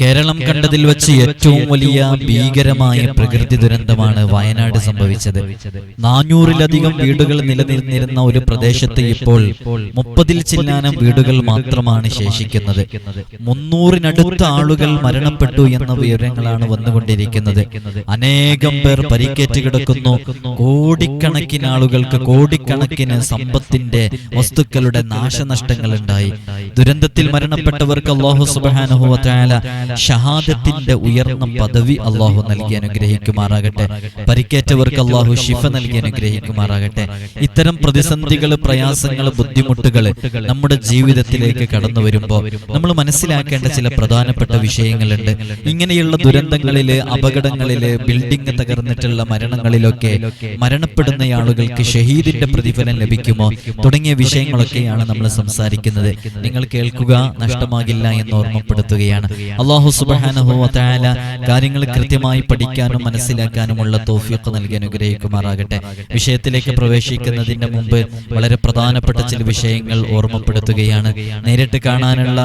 കേരളം കണ്ടതിൽ വെച്ച് ഏറ്റവും വലിയ ഭീകരമായ പ്രകൃതി ദുരന്തമാണ് വയനാട് സംഭവിച്ചത്. നാനൂറിലധികം വീടുകൾ നിലനിന്നിരുന്ന ഒരു പ്രദേശത്ത് ഇപ്പോൾ മുപ്പതിൽ ചില്ലാനം വീടുകൾ മാത്രമാണ് ശേഷിക്കുന്നത്. മുന്നൂറിനടുത്ത ആളുകൾ മരണപ്പെട്ടു എന്ന വിവരങ്ങളാണ് വന്നുകൊണ്ടിരിക്കുന്നത്. അനേകം പേർ പരിക്കേറ്റ് കിടക്കുന്നു. കോടിക്കണക്കിന് ആളുകൾക്ക് കോടിക്കണക്കിന് സമ്പത്തിന്റെ വസ്തുക്കളുടെ നാശനഷ്ടങ്ങൾ ഉണ്ടായി ദുരന്തത്തിൽ മരണപ്പെട്ടവർക്ക് അള്ളാഹു സുബാനുഹുവല ഷഹാദത്തിന്റെ ഉയർന്ന പദവി അള്ളാഹു നൽകി അനുഗ്രഹിക്കുമാറാകട്ടെ. പരിക്കേറ്റവർക്ക് അള്ളാഹു ഷിഫ നൽകി അനുഗ്രഹിക്കുമാറാകട്ടെ. ഇത്തരം പ്രതിസന്ധികൾ പ്രയാസങ്ങൾ ബുദ്ധിമുട്ടുകൾ നമ്മുടെ ജീവിതത്തിലേക്ക് കടന്നു വരുമ്പോൾ നമ്മൾ മനസ്സിലാക്കേണ്ട ചില പ്രധാനപ്പെട്ട വിഷയങ്ങളുണ്ട്. ഇങ്ങനെയുള്ള ദുരന്തങ്ങളിൽ അപകടങ്ങളിൽ ബിൽഡിംഗ് തകർന്നിട്ടുള്ള മരണങ്ങളിലൊക്കെ മരണപ്പെടുന്ന ആളുകൾക്ക് ഷഹീദിന്റെ പ്രതിഫലം ലഭിക്കുമോ? തുടങ്ങിയ വിഷയങ്ങളൊക്കെയാണ് നമ്മൾ സംസാരിക്കുന്നത്. നിങ്ങൾ കേൾക്കുക നഷ്ടമാകില്ല എന്ന് ഓർമ്മപ്പെടുത്തുകയാണ്. അള്ളാഹു സുബാനഹുല കാര്യങ്ങൾ കൃത്യമായി പഠിക്കാനും മനസ്സിലാക്കാനുമുള്ള തോഫിയൊക്കെ നൽകി അനുഗ്രഹിക്കുമാറാകട്ടെ. വിഷയത്തിലേക്ക് പ്രവേശിക്കുന്നതിന്റെ മുമ്പ് വളരെ പ്രധാനപ്പെട്ട ചില വിഷയങ്ങൾ ഓർമ്മപ്പെടുത്തുകയാണ്. നേരിട്ട് കാണാനുള്ള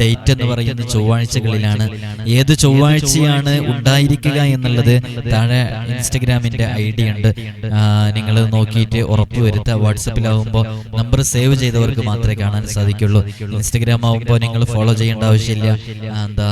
ഡേറ്റ് എന്ന് പറയുന്നത് ചൊവ്വാഴ്ചകളിലാണ്. ഏത് ചൊവ്വാഴ്ചയാണ് ഉണ്ടായിരിക്കുക എന്നുള്ളത് താഴെ ഇൻസ്റ്റഗ്രാമിന്റെ ഐ ഡി ഉണ്ട്. നിങ്ങൾ നോക്കിയിട്ട് ഉറപ്പുവരുത്തുക വാട്സപ്പിലാവുമ്പോൾ നമ്പർ സേവ് ചെയ്തവർക്ക് മാത്രമേ കാണാൻ സാധിക്കുള്ളൂ. ഇൻസ്റ്റഗ്രാം ആവുമ്പോൾ നിങ്ങൾ ഫോളോ ചെയ്യേണ്ട ആവശ്യമില്ല. എന്താ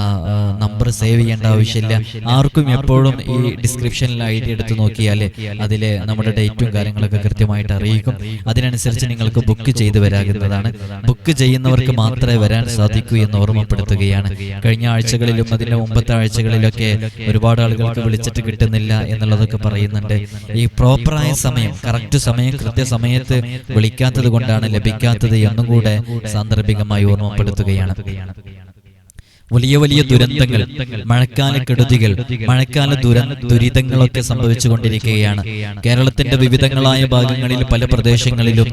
നമ്പർ സേവ് ചെയ്യേണ്ട ആവശ്യമില്ല. ആർക്കും എപ്പോഴും ഈ ഡിസ്ക്രിപ്ഷനിൽ ഐ ഡി എടുത്ത് നോക്കിയാൽ അതിൽ നമ്മുടെ ഡേറ്റും കാര്യങ്ങളൊക്കെ കൃത്യമായിട്ട് അറിയിക്കും. അതിനനുസരിച്ച് നിങ്ങൾക്ക് ബുക്ക് ചെയ്ത് വരാകുന്നതാണ് ബുക്ക് ചെയ്യുന്നവർക്ക് മാത്രമേ വരാൻ സാധിക്കൂ എന്ന് ഓർമ്മപ്പെടുത്തുകയാണ്. കഴിഞ്ഞ ആഴ്ചകളിലും അതിന്റെ മുമ്പത്തെ ആഴ്ചകളിലൊക്കെ ഒരുപാട് ആളുകൾക്ക് വിളിച്ചിട്ട് കിട്ടുന്നില്ല എന്നുള്ളതൊക്കെ പറയുന്നുണ്ട്. ഈ പ്രോപ്പറായ സമയം കറക്റ്റ് സമയം കൃത്യസമയത്ത് വിളിക്കാത്തത് കൊണ്ടാണ് ലഭിക്കാത്തത് എന്നും കൂടെ സാന്ദർഭികമായി ഓർമ്മപ്പെടുത്തുകയാണ്. വലിയ വലിയ ദുരന്തങ്ങൾ മഴക്കാല കെടുതികൾ മഴക്കാല ദുര ദുരിതങ്ങളൊക്കെ സംഭവിച്ചുകൊണ്ടിരിക്കുകയാണ്. കേരളത്തിന്റെ വിവിധങ്ങളായ ഭാഗങ്ങളിൽ പല പ്രദേശങ്ങളിലും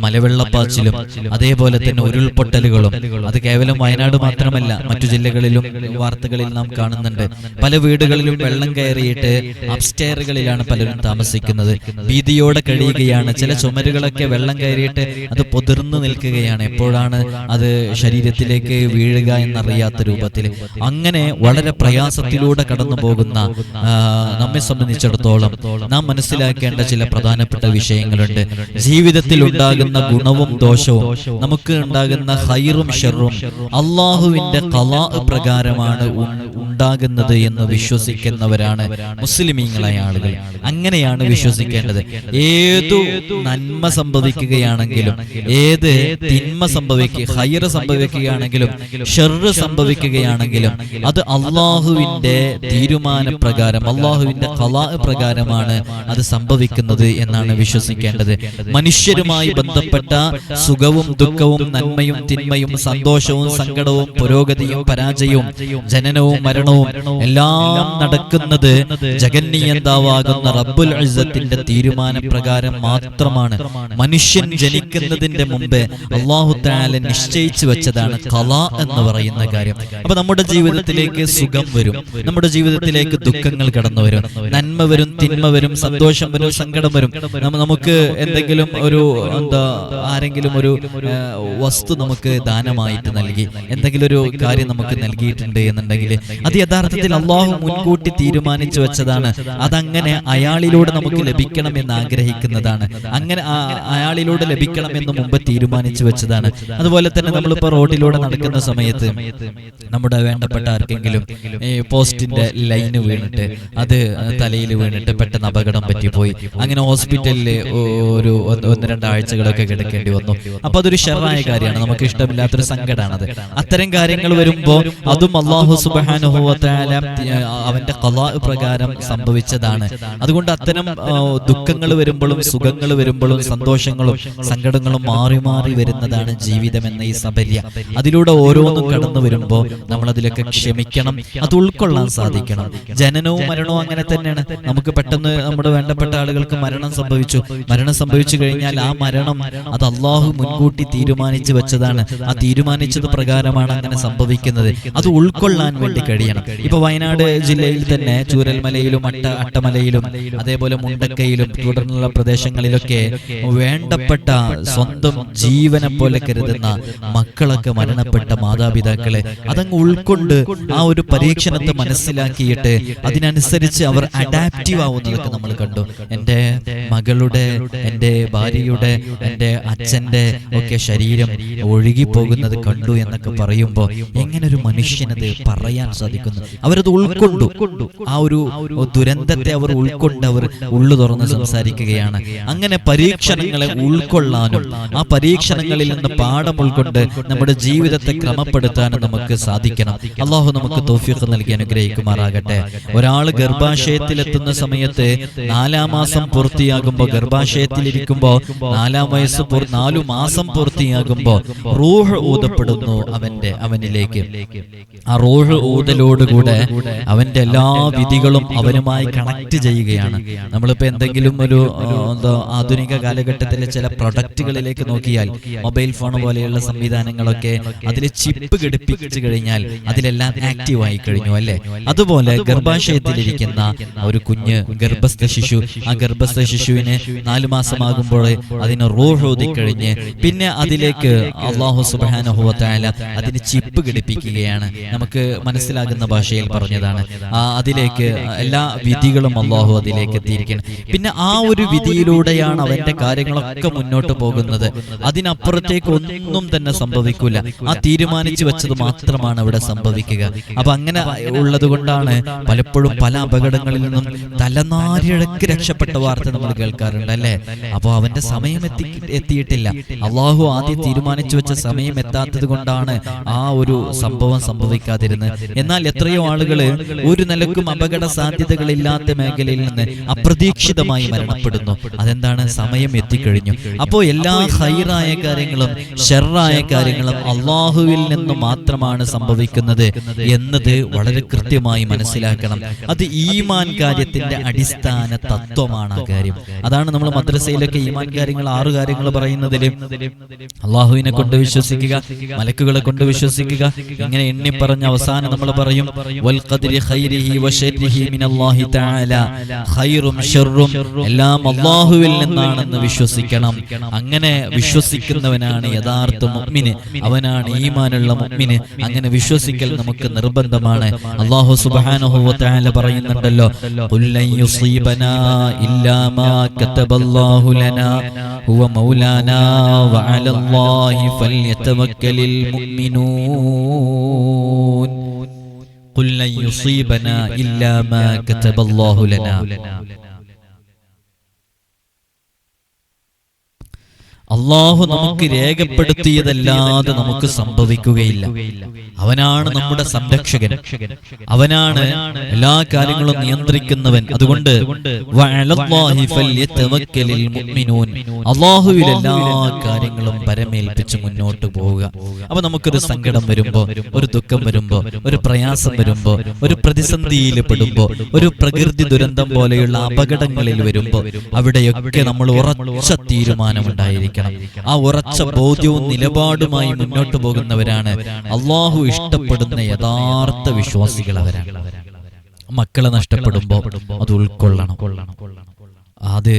മലവെള്ളപ്പാച്ചിലും അതേപോലെ തന്നെ ഉരുൾപൊട്ടലുകളും അത് കേവലം വയനാട് മാത്രമല്ല മറ്റു ജില്ലകളിലും വാർത്തകളിൽ നാം കാണുന്നുണ്ട്. പല വീടുകളിലും വെള്ളം കയറിയിട്ട് അപ്സ്റ്റെയറുകളിലാണ് പലരും താമസിക്കുന്നത്. ഭീതിയോടെ കഴിയുകയാണ്. ചില ചുമരുകളൊക്കെ വെള്ളം കയറിയിട്ട് അത് പൊതിർന്നു നിൽക്കുകയാണ്. എപ്പോഴാണ് അത് ശരീരത്തിലേക്ക് വീഴുക എന്നറിയാത്ത രൂപത്തിൽ അങ്ങനെ വളരെ പ്രയാസത്തിലൂടെ കടന്നു പോകുന്ന നമ്മെ സംബന്ധിച്ചിടത്തോളം നാം മനസ്സിലാക്കേണ്ട ചില പ്രധാനപ്പെട്ട വിഷയങ്ങളുണ്ട്. ജീവിതത്തിൽ ഉണ്ടാകുന്ന ഗുണവും ദോഷവും നമുക്ക് ഉണ്ടാകുന്ന ഹൈറും ഷെറും അള്ളാഹുവിന്റെ കലാ പ്രകാരമാണ് ഉണ്ടാകുന്നത് എന്ന് വിശ്വസിക്കുന്നവരാണ് മുസ്ലിമീങ്ങളായ ആളുകൾ. അങ്ങനെയാണ് വിശ്വസിക്കേണ്ടത്. ഏതു നന്മ സംഭവിക്കുകയാണെങ്കിലും ഏത് തിന്മ സംഭവിക്കുക ഹൈറ് സംഭവിക്കുകയാണെങ്കിലും ഷെറ് സംഭവിക്കുകയാണെങ്കിലും അത് അള്ളാഹുവിന്റെ തീരുമാനപ്രകാരം അള്ളാഹുവിന്റെ കലാ പ്രകാരമാണ് അത് സംഭവിക്കുന്നത് എന്നാണ് വിശ്വസിക്കേണ്ടത്. മനുഷ്യരുമായി ബന്ധപ്പെട്ട സുഖവും ദുഃഖവും നന്മയും തിന്മയും സന്തോഷവും സങ്കടവും പുരോഗതിയും പരാജയവും ജനനവും മരണവും എല്ലാം നടക്കുന്നത് ജഗന്നിയന്താവാകുന്ന റബ്ബുൽ ഇസ്സത്തിന്റെ തീരുമാനപ്രകാരം മാത്രമാണ്. മനുഷ്യൻ ജനിക്കുന്നതിന്റെ മുമ്പ് അള്ളാഹു താല നിശ്ചയിച്ചു വെച്ചതാണ് കല എന്ന് പറയുന്ന കാര്യം. അപ്പൊ നമ്മുടെ ജീവിതത്തിലേക്ക് സുഖം വരും. നമ്മുടെ ജീവിതത്തിലേക്ക് ദുഃഖങ്ങൾ കടന്നു വരും. നന്മ വരും തിന്മ വരും സന്തോഷം വരും സങ്കടം വരും. നമുക്ക് എന്തെങ്കിലും ഒരു എന്താ ആരെങ്കിലും ഒരു വസ്തു നമുക്ക് ദാനമായിട്ട് നൽകി എന്തെങ്കിലും ഒരു കാര്യം നമുക്ക് നൽകിയിട്ടുണ്ട് എന്നുണ്ടെങ്കിൽ അത് യഥാർത്ഥത്തിൽ അള്ളാഹു മുൻകൂട്ടി തീരുമാനിച്ചു വെച്ചതാണ്. അതങ്ങനെ അയാളിലൂടെ നമുക്ക് ലഭിക്കണം എന്ന് ആഗ്രഹിക്കുന്നതാണ്. അങ്ങനെ അയാളിലൂടെ ലഭിക്കണം എന്ന് മുമ്പ് തീരുമാനിച്ചു വെച്ചതാണ്. അതുപോലെ തന്നെ നമ്മളിപ്പോ റോഡിലൂടെ നടക്കുന്ന സമയത്ത് നമ്മുടെ വേണ്ടപ്പെട്ട ആർക്കെങ്കിലും ഈ പോസ്റ്റിന്റെ ലൈന് വീണിട്ട് അത് തലയിൽ വീണിട്ട് പെട്ടെന്ന് അപകടം പറ്റിപ്പോയി. അങ്ങനെ ഹോസ്പിറ്റലിൽ ഒരു ഒന്ന് രണ്ടാഴ്ചകളൊക്കെ കിടക്കേണ്ടി വന്നു. അപ്പൊ അതൊരു ഷെറായ കാര്യമാണ്. നമുക്ക് ഇഷ്ടമില്ലാത്തൊരു സങ്കടമാണത്. അത്തരം കാര്യങ്ങൾ വരുമ്പോ അതും അള്ളാഹു സുബാനുഭവത്താല അവന്റെ കലാ പ്രകാരം സംഭവിച്ചതാണ്. അതുകൊണ്ട് അത്തരം ദുഃഖങ്ങൾ വരുമ്പോഴും സുഖങ്ങൾ വരുമ്പോഴും സന്തോഷങ്ങളും സങ്കടങ്ങളും മാറി മാറി വരുന്നതാണ് ജീവിതം എന്ന ഈ സബല്യ. അതിലൂടെ ഓരോന്നും കടന്നു വരുമ്പോൾ നമ്മൾ അതിലൊക്കെ ക്ഷമിക്കണം അത് ഉൾക്കൊള്ളാൻ സാധിക്കണം. ജനനവും മരണവും അങ്ങനെ തന്നെയാണ്. നമുക്ക് പെട്ടെന്ന് നമ്മുടെ വേണ്ടപ്പെട്ട ആളുകൾക്ക് മരണം സംഭവിച്ചു. മരണം സംഭവിച്ചു കഴിഞ്ഞാൽ ആ മരണം അത് അള്ളാഹു മുൻകൂട്ടി തീരുമാനിച്ചു വെച്ചതാണ്. ആ തീരുമാനിച്ചത് പ്രകാരമാണ് അങ്ങനെ സംഭവിക്കുന്നത്. അത് ഉൾക്കൊള്ളാൻ വേണ്ടി കഴിയണം. കഴിയണം. ഇപ്പൊ വയനാട് ജില്ലയിൽ തന്നെ ചൂരൽമലയിലും അട്ട അട്ടമലയിലും അതേപോലെ മുണ്ടക്കയിലും തുടർന്നുള്ള പ്രദേശങ്ങളിലൊക്കെ വേണ്ടപ്പെട്ട സ്വന്തം ജീവനെ പോലെ കരുതുന്ന മക്കളൊക്കെ മരണപ്പെട്ട മാതാപിതാക്കളെ അതങ്ങ് ഉൾക്കൊണ്ട് ആ ഒരു പരീക്ഷണത്തെ മനസ്സിലാക്കിയിട്ട് അതിനനുസരിച്ച് അവർ അഡാപ്റ്റീവ് ആവുന്നതൊക്കെ നമ്മൾ കണ്ടു. എന്റെ മകളുടെ എന്റെ ഭാര്യയുടെ എന്റെ അച്ഛന്റെ ഒക്കെ ശരീരം ഒഴുകിപ്പോകുന്നത് കണ്ടു എന്നൊക്കെ പറയുമ്പോൾ എങ്ങനെ ഒരു മനുഷ്യനത് പറയാൻ സാധിക്കുന്നു. അവരത് ഉൾക്കൊണ്ടു. ആ ഒരു ദുരന്തത്തെ അവർ ഉൾക്കൊണ്ട് അവർ ഉള്ളു തുറന്ന് സംസാരിക്കുകയാണ്. അങ്ങനെ പരീക്ഷണങ്ങളെ ഉൾക്കൊള്ളാനും ആ പരീക്ഷണങ്ങളിൽ നിന്ന് പാഠം ഉൾക്കൊണ്ട് നമ്മുടെ ജീവിതത്തെ ക്രമപ്പെടുത്താനും നമുക്ക് സാധിക്കണം. അള്ളാഹു നമുക്ക് തോഫിയൊക്കെ നൽകി അനുഗ്രഹിക്കുമാറാകട്ടെ. ഒരാൾ ഗർഭാശയത്തിലെത്തുന്ന സമയത്ത് നാലാം മാസം പൂർത്തിയാകുമ്പോൾ ഗർഭാശയത്തിലിരിക്കുമ്പോൾ നാലാം വയസ്സ് നാലു മാസം പൂർത്തിയാകുമ്പോൾ റൂഹ് ഊതപ്പെടുന്നു അവന്റെ അവനിലേക്ക്. ആ റൂഹ് ഊതലോടുകൂടെ അവന്റെ എല്ലാ വിധികളും അവനുമായി കണക്ട് ചെയ്യുകയാണ്. നമ്മളിപ്പോ എന്തെങ്കിലും ഒരു ആധുനിക കാലഘട്ടത്തിലെ ചില പ്രൊഡക്റ്റുകളിലേക്ക് നോക്കിയാൽ മൊബൈൽ ഫോൺ പോലെയുള്ള സംവിധാനങ്ങളൊക്കെ അതിൽ ചിപ്പ് ഘടിപ്പിച്ചു കഴിഞ്ഞാൽ അതിലെല്ലാം ആക്റ്റീവ് ആയി കഴിഞ്ഞു അല്ലെ? അതുപോലെ ഗർഭാശയത്തിലിരിക്കുന്ന ഒരു കുഞ്ഞ് ഗർഭസ്ഥ ശിശു ആ ഗർഭസ്ഥ ശിശുവിന് നാലു മാസമാകുമ്പോൾ അതിന് റോഹോതി കഴിഞ്ഞ് പിന്നെ അതിലേക്ക് അള്ളാഹു സുബാനുഹുവത്തായ അതിന് ചിപ്പ് ഘടിപ്പിക്കുകയാണ്. നമുക്ക് മനസ്സിലാകുന്ന ഭാഷയിൽ പറഞ്ഞതാണ്. അതിലേക്ക് എല്ലാ വിധികളും അള്ളാഹു അതിലേക്ക് എത്തിയിരിക്കണം പിന്നെ ആ ഒരു വിധിയിലൂടെയാണ് അവന്റെ കാര്യങ്ങളൊക്കെ മുന്നോട്ട് പോകുന്നത്. അതിനപ്പുറത്തേക്ക് ഒന്നും തന്നെ സംഭവിക്കില്ല ആ തീരുമാനിച്ചു വെച്ചത് മാത്രമാണ് അവിടെ സംഭവിക്കുക. അപ്പൊ അങ്ങനെ ഉള്ളത് കൊണ്ടാണ് പലപ്പോഴും പല അപകടങ്ങളിൽ നിന്നും തലനാരിഴക്ക് രക്ഷപ്പെട്ട വാർത്ത നമ്മൾ കേൾക്കാറുണ്ട് അല്ലേ അപ്പൊ അവന്റെ സമയം എത്തി എത്തിയിട്ടില്ല. അള്ളാഹു ആദ്യം തീരുമാനിച്ചു വെച്ച സമയം എത്താത്തത് കൊണ്ടാണ് ആ ഒരു സംഭവം സംഭവിക്കാതിരുന്നത്. എന്നാൽ എത്രയോ ആളുകൾ ഒരു നിലക്കും അപകട സാധ്യതകളില്ലാത്ത മേഖലയിൽ നിന്ന് അപ്രതീക്ഷിതമായി മരണപ്പെടുന്നു. അതെന്താണ്? സമയം എത്തിക്കഴിഞ്ഞു. അപ്പോ എല്ലാ ഹൈറായ കാര്യങ്ങളും ഷെറായ കാര്യങ്ങളും അള്ളാഹുവിൽ നിന്ന് മാത്രമാണ് സംഭവിക്കുന്നത് എന്നത് വളരെ കൃത്യമായി മനസ്സിലാക്കണം. അത് ഈമാൻ കാര്യത്തിന്റെ അടിസ്ഥാന തത്വമാണ് ആ കാര്യം. അതാണ് നമ്മൾ മദ്രസയിലൊക്കെ ഈമാൻ കാര്യങ്ങൾ ആറ് കാര്യങ്ങൾ പറയുന്നതിൽ അള്ളാഹുവിനെ കൊണ്ട് വിശ്വസിക്കുക മലക്കുകളെ കൊണ്ട് വിശ്വസിക്കുക ഇങ്ങനെ എണ്ണി പറഞ്ഞ അവസാനം നമ്മൾ പറയും എല്ലാം അള്ളാഹുവിൽ നിന്നാണെന്ന് വിശ്വസിക്കണം. അങ്ങനെ വിശ്വസിക്കുന്നവനാണ് യഥാർത്ഥ മുഗ്മിന് അവനാണ് ഈമാനുള്ള മുഗ്മിന് അങ്ങനെ വിശ്വസിക്കൽ നമുക്ക് നിർബന്ധമാണ്. അള്ളാഹു തആല പറയുന്നുണ്ടല്ലോ. ഖുൽ كتب الله لنا هو مولانا وعلى الله فليتوكل المؤمنون. قل لن يصيبنا إلا ما كتب الله لنا. അള്ളാഹു നമുക്ക് രേഖപ്പെടുത്തിയതല്ലാതെ നമുക്ക് സംഭവിക്കുകയില്ല. അവനാണ് നമ്മുടെ സംരക്ഷകൻ. അവനാണ് എല്ലാ കാര്യങ്ങളും നിയന്ത്രിക്കുന്നവൻ. അതുകൊണ്ട്. അള്ളാഹുവിൽ എല്ലാ കാര്യങ്ങളും പരമേൽപ്പിച്ച് മുന്നോട്ട് പോവുക. അപ്പൊ നമുക്കൊരു സങ്കടം വരുമ്പോ ഒരു ദുഃഖം വരുമ്പോ ഒരു പ്രയാസം വരുമ്പോ ഒരു പ്രതിസന്ധിയിൽ പെടുമ്പോ ഒരു പ്രകൃതി ദുരന്തം പോലെയുള്ള അപകടങ്ങളിൽ വരുമ്പോ അവിടെയൊക്കെ നമ്മൾ ഉറച്ച തീരുമാനമുണ്ടായിരിക്കണം. ആ ഉറച്ച ബോധ്യവും നിലപാടുമായി മുന്നോട്ട് പോകുന്നവരാണ് അള്ളാഹു ഇഷ്ടപ്പെടുന്ന യഥാർത്ഥ വിശ്വാസികൾ അവരാണ് മക്കളെ നഷ്ടപ്പെടുമ്പോ അത് ഉൾക്കൊള്ളണം. അത്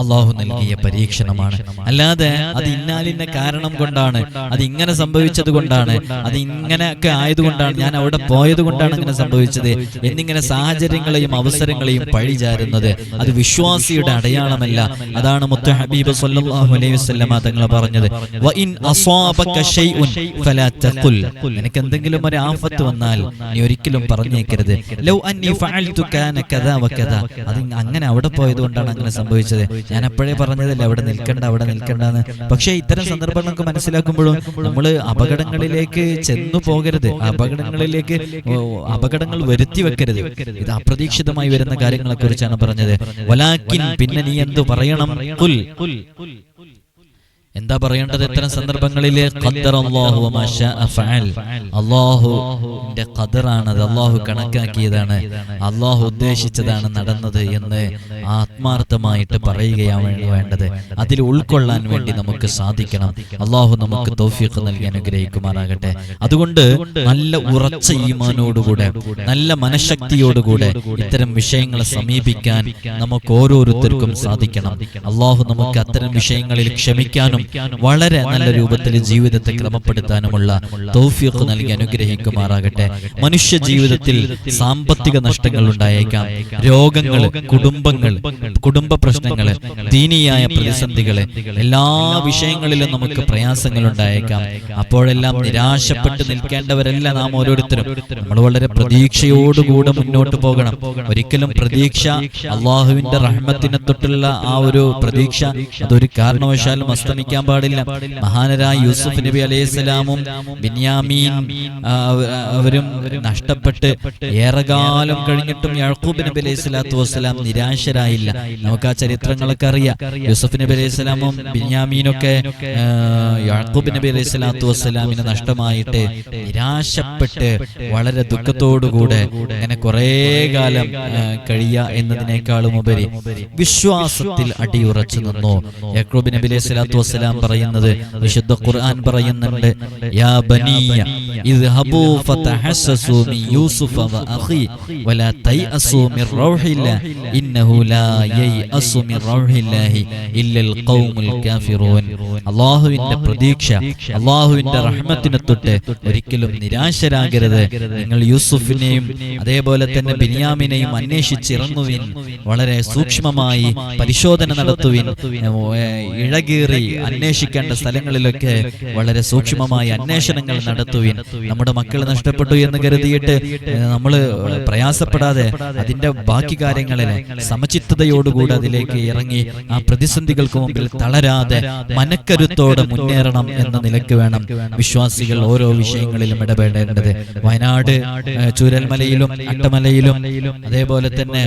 അള്ളാഹു നൽകിയ പരീക്ഷണമാണ് അല്ലാതെ അത് ഇന്നാലിന്ന കാരണം കൊണ്ടാണ് അത് ഇങ്ങനെ സംഭവിച്ചത് കൊണ്ടാണ് അത് ഇങ്ങനെയൊക്കെ ആയതുകൊണ്ടാണ് ഞാൻ അവിടെ പോയത് കൊണ്ടാണ് ഇങ്ങനെ സംഭവിച്ചത്. എന്നിങ്ങനെ സാഹചര്യങ്ങളെയും അവസരങ്ങളെയും പഴിചാരുന്നത് അത് വിശ്വാസിയുടെ അടയാളമല്ല. അതാണ് മുത്ത ഹബീബ് സല്ലല്ലാഹു അലൈഹി വസല്ലമ തങ്ങൾ പറഞ്ഞത് വ ഇൻ ഫലാ തഖുൽ. നിനക്ക് എന്തെങ്കിലും ഒരു ആഫത്ത് വന്നാൽ നീ ഒരിക്കലും പറഞ്ഞേക്കരുത്. ലൗ അന്നി ഫഅൽതു കാന കദാ വ കദാ അത് അങ്ങനെ അവിടെ പോയത് കൊണ്ടാണ് അങ്ങനെ സംഭവിച്ചത്. ഞാൻ അപ്പോഴേ പറഞ്ഞതല്ല അവിടെ നിൽക്കണ്ട അവിടെ നിൽക്കണ്ടെന്ന്. പക്ഷേ ഇത്തരം സന്ദർഭങ്ങളൊക്കെ മനസ്സിലാക്കുമ്പോഴും നമ്മൾ അപകടങ്ങളിലേക്ക് ചെന്നു പോകരുത്. അപകടങ്ങളിലേക്ക് അപകടങ്ങൾ വരുത്തി വെക്കരുത്. ഇത് അപ്രതീക്ഷിതമായി വരുന്ന കാര്യങ്ങളെ കുറിച്ചാണ് പറഞ്ഞത്. വലാക്കിൻ പിന്നെ നീ എന്തു പറയണം? എന്താ പറയേണ്ടത്? ഇത്തരം സന്ദർഭങ്ങളിൽ ഖദ്ദറല്ലാഹു വമാ അത് അള്ളാഹു കണക്കാക്കിയതാണ്. അള്ളാഹു ഉദ്ദേശിച്ചതാണ് നടന്നത് എന്ന് ആത്മാർത്ഥമായിട്ട് പറയുകയാണ് വേണ്ടത്. അതിൽ ഉൾക്കൊള്ളാൻ വേണ്ടി നമുക്ക് സാധിക്കണം. അള്ളാഹു നമുക്ക് തൗഫീഖ് നൽകി അനുഗ്രഹിക്കുമാറാകട്ടെ. അതുകൊണ്ട് നല്ല ഉറച്ച ഈമാനോടുകൂടെ നല്ല മനഃശക്തിയോടുകൂടെ ഇത്തരം വിഷയങ്ങളെ സമീപിക്കാൻ നമുക്ക് ഓരോരുത്തർക്കും സാധിക്കണം. അള്ളാഹു നമുക്ക് അത്തരം വിഷയങ്ങളിൽ ക്ഷമിക്കാനും വളരെ നല്ല രൂപത്തിൽ ജീവിതത്തെ ക്രമപ്പെടുത്താനുമുള്ള തൗഫീഖ് നൽകി അനുഗ്രഹിക്കുമാറാകട്ടെ. മനുഷ്യ ജീവിതത്തിൽ സാമ്പത്തിക നഷ്ടങ്ങൾ ഉണ്ടായേക്കാം. രോഗങ്ങൾ കുടുംബങ്ങൾ കുടുംബ പ്രശ്നങ്ങൾ ദീനിയായ പ്രതിസന്ധികൾ എല്ലാ വിഷയങ്ങളിലും നമുക്ക് പ്രയാസങ്ങൾ ഉണ്ടായേക്കാം. അപ്പോഴെല്ലാം നിരാശപ്പെട്ട് നിൽക്കേണ്ടവരല്ല നാം ഓരോരുത്തരും. നമ്മൾ വളരെ പ്രതീക്ഷയോടുകൂടെ മുന്നോട്ട് പോകണം. ഒരിക്കലും പ്രതീക്ഷ അള്ളാഹുവിന്റെ റഹ്മത്തിനെ തൊട്ടുള്ള ആ ഒരു പ്രതീക്ഷ അതൊരു കാരണവശാലും അസ്തമിക്കാൻ പാടില്ല. മഹാനരായ യൂസുഫ് നബി അലൈഹിസ്സലാമും ബിന്യാമീൻ അവരും നഷ്ടപ്പെട്ട് ഏറെകാലം കഴിഞ്ഞിട്ടും യാക്കൂബ് നബി അലൈഹി സ്വലാത്തു വസ്സലാം നിരാശരായില്ല. നമുക്ക് ആ ചരിത്രങ്ങളൊക്കെ അറിയാം. യൂസുഫ് നബി അലൈഹി സ്വലാമും ബിന്യാമീനൊക്കെ യാക്കൂബ് നബി അലൈഹി സ്വലാത്തു വസ്സലാമിന് നഷ്ടമായിട്ട് നിരാശപ്പെട്ട് വളരെ ദുഃഖത്തോടുകൂടെ അങ്ങനെ കുറേ കാലം കഴിയ എന്നതിനേക്കാളും ഉപരി വിശ്വാസത്തിൽ അടിയുറച്ചു നിന്നു. യാക്കൂബ് നബി അലൈഹി സ്വലാത്തു വസ്സലാം പറയുന്നത് വിശുദ്ധ ഖുർആൻ പറയുന്നുണ്ട് യാ ബനിയ ഇദ്ഹബൂ ഫതഹസ്സസൂ മിൻ യൂസുഫ വ അഖി വലാ തൈഅസൂ മിൻ റൗഹില്ല ഇന്നഹു ലാ യൈഅസു മിൻ റൗഹില്ലാഹി ഇല്ലൽ ഖൗമുൽ കാഫിറൂൻ. അല്ലാഹുവിന്റെ പ്രതീക്ഷ അല്ലാഹുവിന്റെ റഹ്മത്തിനെ തൊട്ട് ഒരിക്കലും നിരാശരാകരുത്. നിങ്ങൾ യൂസുഫിനെയും അതേപോലെ തന്നെ ബിനിയാമിനെയും അന്വേഷിച്ചിറങ്ങുവിൻ വളരെ സൂക്ഷ്മമായി പരിശോധന നടത്തുവിൻ ഇഴകീറി അന്വേഷിക്കേണ്ട സ്ഥലങ്ങളിലൊക്കെ വളരെ സൂക്ഷ്മമായ അന്വേഷണങ്ങൾ നടത്തുവിൻ. നമ്മുടെ മക്കൾ നഷ്ടപ്പെട്ടു എന്ന് കരുതിയിട്ട് നമ്മൾ പ്രയാസപ്പെടാതെ അതിന്റെ ബാക്കി കാര്യങ്ങളിൽ സമചിത്തതയോടുകൂടി അതിലേക്ക് ഇറങ്ങി ആ പ്രതിസന്ധികൾക്ക് മുമ്പിൽ തളരാതെ മനക്കരുത്തോടെ മുന്നേറണം എന്ന നിലയ്ക്ക് വേണം വിശ്വാസികൾ ഓരോ വിഷയങ്ങളിലും ഇടപെടേണ്ടത്. വയനാട് ചുരൽമലയിലും ചൂരൽമലയിലും അട്ടമലയിലും അതേപോലെ തന്നെ